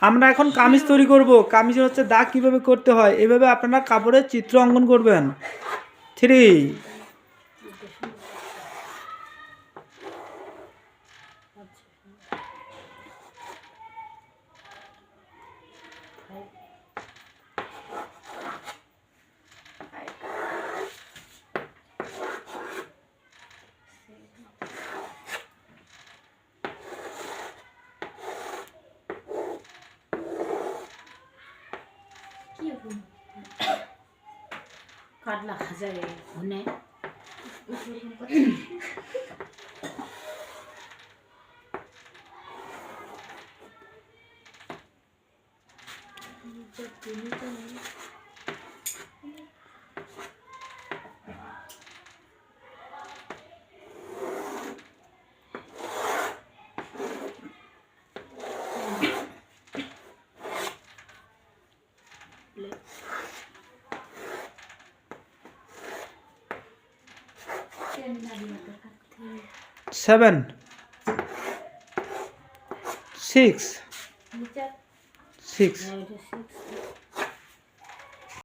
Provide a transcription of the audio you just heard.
আমরা এখন কামিজ তৈরি করব। কামিজের হচ্ছে দাগ কীভাবে করতে হয়? এভাবে আপনারা কাপড়ের চিত্র অঙ্কন করবেন। থ্রি। কাটলা হাজারে ঘনে সেভেন সিক্স সিক্স এটা six.